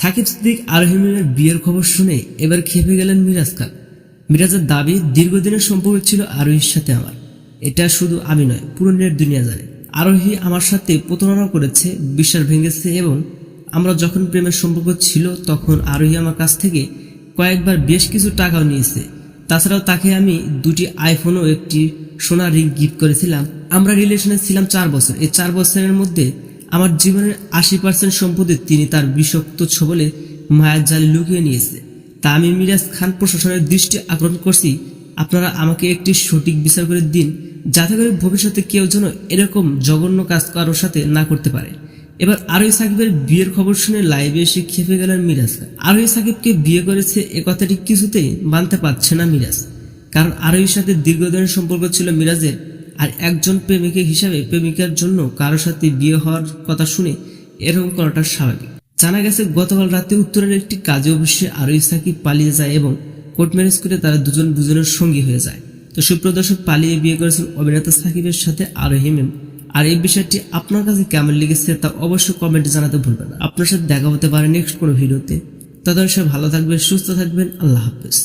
সাকিব সিদ্দিক আরহিমের বিয়ের খবর শুনে এবার খেপে গেলেন মিরাজ খান। মিরাজের দাবি দীর্ঘদিনের সম্পর্ক ছিল আরোহীর সাথে আমার। এটা শুধু আমি নয়, পুরো নেট দুনিয়া জানে। আরোহী আমার সাথে প্রতারণা করেছে, বিশ্বাস ভেঙেছে এবং আমরা যখন প্রেমের সম্পর্ক ছিল তখন আরোহী আমার কাছ থেকে কয়েকবার বেশ কিছু টাকাও নিয়েছে। তাছাড়াও তাকে আমি দুটি আইফোন ও একটি সোনার রিং গিফট করেছিলাম। আমরা রিলেশনে ছিলাম চার বছর। এই চার বছরের মধ্যে আমার জীবনের আশি পার্সেন্ট সম্পদে তিনি তার বিষাক্ত ছবলে মায়ের জালে লুকিয়ে নিয়েছে। তা আমি মিরাজ খান প্রশাসনের দৃষ্টি আকর্ষণ করছি। আপনারা আমাকে একটি সঠিক বিচার করে দিন, যাতে করে ভবিষ্যতে কেউ যেন এরকম জঘন্য কাজ কারোর সাথে না করতে পারে। এবার আরোই সাকিবের বিয়ের খবর শুনে লাইভে এসে খেপে গেলেন মিরাজ আরোই সাকিবকে বিয়ে করেছে এ কথাটি কিছুতেই মানতে পারছে না মিরাজ। কারণ আরোহীর সাথে দীর্ঘদিনের সম্পর্ক ছিল মিরাজের। আর একজন প্রেমিকা হিসাবে প্রেমিকার জন্য কারোর সাথে বিয়ে হওয়ার কথা শুনে এরকম করাটা স্বাভাবিক। জানা গেছে, গতকাল রাতে উত্তরের একটি কাজে অবশ্যই আরোহী সাকিব পালিয়ে যায় এবং কোর্ট ম্যারেজ করে তারা দুজন দুজনের সঙ্গী হয়ে যায়। তো সুপ্রদর্শক পালিয়ে বিয়ে করেছেন অভিনেতা সাকিবের সাথে আরোহী মেম। আর এই বিষয়টি আপনার কাছে কেমন লেগেছে তা অবশ্যই কমেন্টে জানাতে ভুলবেন আপনার সাথে দেখা হতে পারে নেক্সট কোনো ভিডিওতে। ততক্ষণ সবাই ভালো থাকবেন, সুস্থ থাকবেন, আল্লাহ হাফেজ।